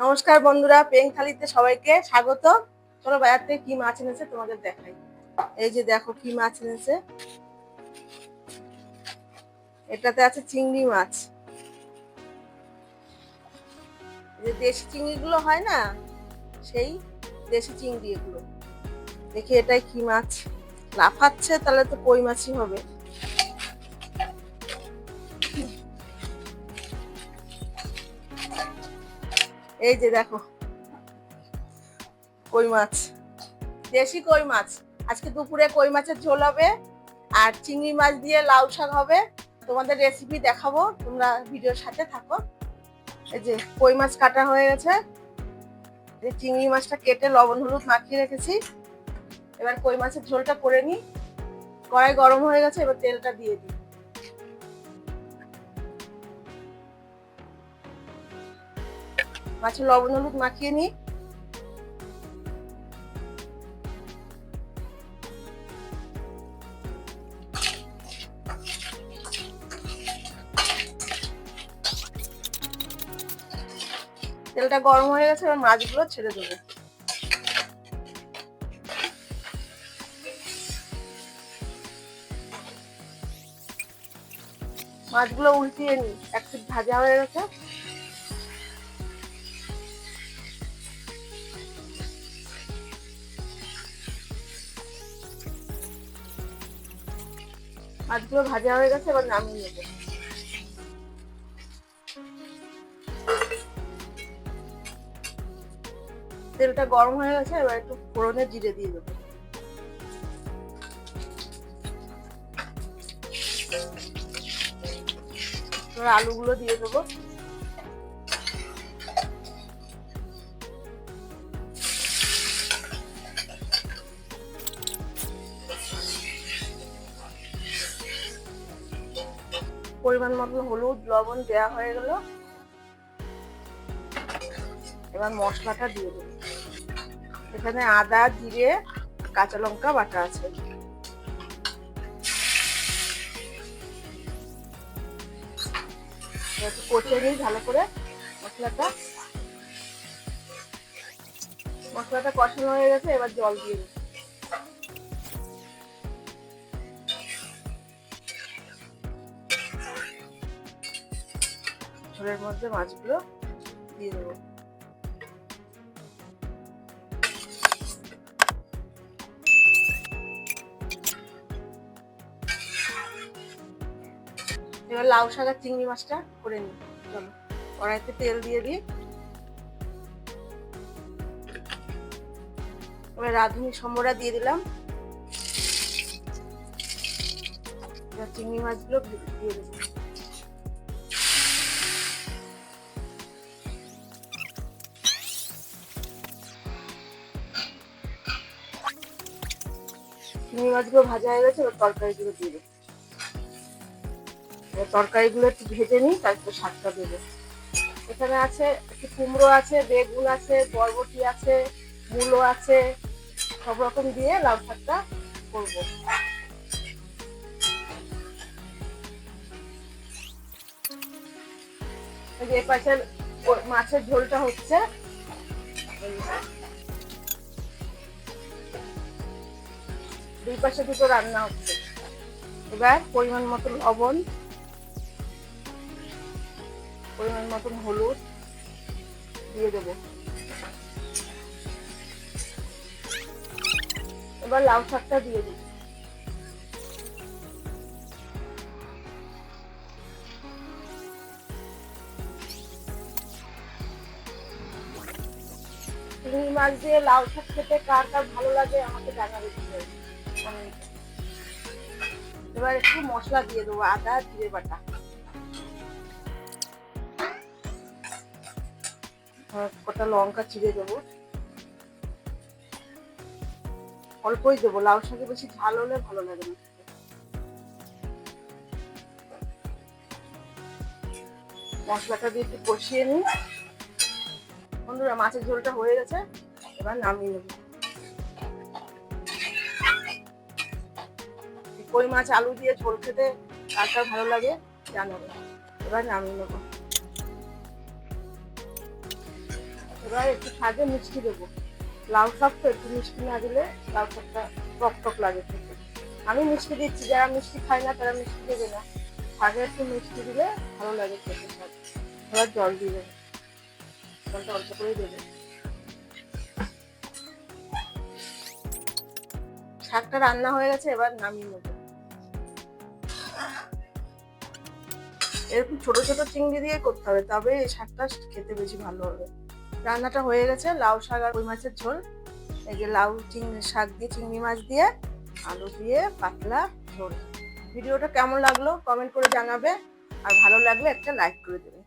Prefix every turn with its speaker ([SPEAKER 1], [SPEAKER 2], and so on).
[SPEAKER 1] নমস্কার বন্ধুরা, পেং থালিতে সবাইকে স্বাগত। চলো বাজার থেকে কি মাছ এনেছে তোমাদের দেখাই। এই যে দেখো কি মাছ এনেছে। এটাতে আছে চিংড়ি মাছ। যে দেশি চিংড়িগুলো হয় না, সেই দেশি চিংড়ি এগুলো। দেখি এটাই কি মাছ। লাফাচ্ছে, তাহলে তো কই মাছই হবে। এই যে দেখো। কই মাছ? দেশি কই মাছ। আজকে দুপুরে কই মাছের ঝোল হবে আর চিংড়ি মাছ দিয়ে লাউ শাক হবে। তোমাদের রেসিপি দেখাবো। তোমরা ভিডিওর সাথে থাকো। এই যে কই মাছ কাটা হয়ে গেছে। চিংড়ি মাছটা কেটে লবণ, হলুদ মাখিয়ে রেখেছি। এবার কই মাছের ঝোলটা করে নিই। কড়াই গরম হয়ে গেছে, এবার তেলটা দিয়ে দিই। মাছে লবণ হলুদ মাখিয়ে নিই। তেলটা গরম হয়ে গেছে, এবার মাছগুলো ছেড়ে দেবো। মাছগুলো উল্টিয়ে নি এক ভাজা হয়ে গেছে। মাছগুলো ভাজা হয়ে গেছে, এবার নামিয়ে নেব। তেলটা গরম হয়ে গেছে, এবার একটু ফোড়নে জিরে দিয়ে দেবো। আলুগুলো দিয়ে দেবো। পরিমাণ মতন হলুদ, লবণ দেওয়া হয়ে গেল। এবার মশলাটা দিয়ে দেবো। এখানে আদা, জিরে, কাঁচা লঙ্কা, বাটা আছে। কষিয়ে নিই ভালো করে মশলাটা। মশলাটা কষানো হয়ে গেছে, এবার জল দিয়ে দেবো। ঝোলের মধ্যে মাছগুলো দিয়ে দেবো। এবার লাউ শাক চিংড়ি মাছটা করে নিই। চলো, কড়াইতে তেল দিয়ে দিই। এবার রাঁধুনি সম্বরা দিয়ে দিলাম। এবার চিংড়ি মাছগুলো দিয়ে দেবো। চিংড়ি মাছগুলো ভাজা হয়ে গেছে, এবার তরকারিগুলো দিয়ে দেবো তরকারিগুলো একটু ভেজে নিই, তারপর শাকটা দেবো। এখানে আছে একটু কুমড়ো আছে, বেগুন আছে, বরবটি আছে, মূলো আছে, সব রকম দিয়ে লাউ শাকটা করব। যে এ পাশের মাছের ঝোলটা হচ্ছে। দুই পাশে দুটো রান্না হচ্ছে। এবার পরিমাণ মতো লবণ, পরিমাণ মতন হলুদ দিয়ে দেব। এবার লাউ শাকটা দিয়ে দিই চিংড়ি মাছ দিয়ে লাউ শাক খেতে কার কার ভালো লাগে আমাকে জানাবে। এবার একটু মশলা দিয়ে দেবো, আদা, জিরে বাটা। কটা লঙ্কা চিড়ে দেবো। অল্পই দেবো, লাউ শাকে বেশি ঝাল হলে ভালো লাগে না। মশলাটা দিয়ে একটু কষিয়ে নিই। বন্ধুরা, মাছের ঝোলটা হয়ে গেছে, এবার নামিয়ে নেব। কই মাছ, আলু দিয়ে ঝোল খেতে কার কার ভালো লাগে জানাবে এবার নামিয়ে নেব। এবার একটু শাকে মিষ্টি দেবো। লাউ শাক তো একটু মিষ্টি না দিলে লাউ শাকটা টক টক লাগে খেতে। আমি মিষ্টি দিচ্ছি, যারা মিষ্টি খায় না তারা মিষ্টি দেবে না। শাকে একটু মিষ্টি দিলে ভালো লাগে খেতে শাক এবার জল দিয়ে দেবে। জলটা অল্প করেই দেবে। শাকটা রান্না হয়ে গেছে, এবার নামিয়ে নেব। এরকম ছোট ছোট চিংড়ি দিয়ে করতে হবে, তবে এই শাকটা খেতে বেশি ভালো হবে। রান্নাটা হয়ে গেছে, লাউ শাক আর কই মাছের ঝোল। এই যে লাউ চিংড়ি শাক দিয়ে, চিংড়ি মাছ দিয়ে, আলু দিয়ে পাতলা ঝোল। ভিডিওটা কেমন লাগল কমেন্ট করে জানাবে, আর ভালো লাগলে একটা লাইক করে দেবে।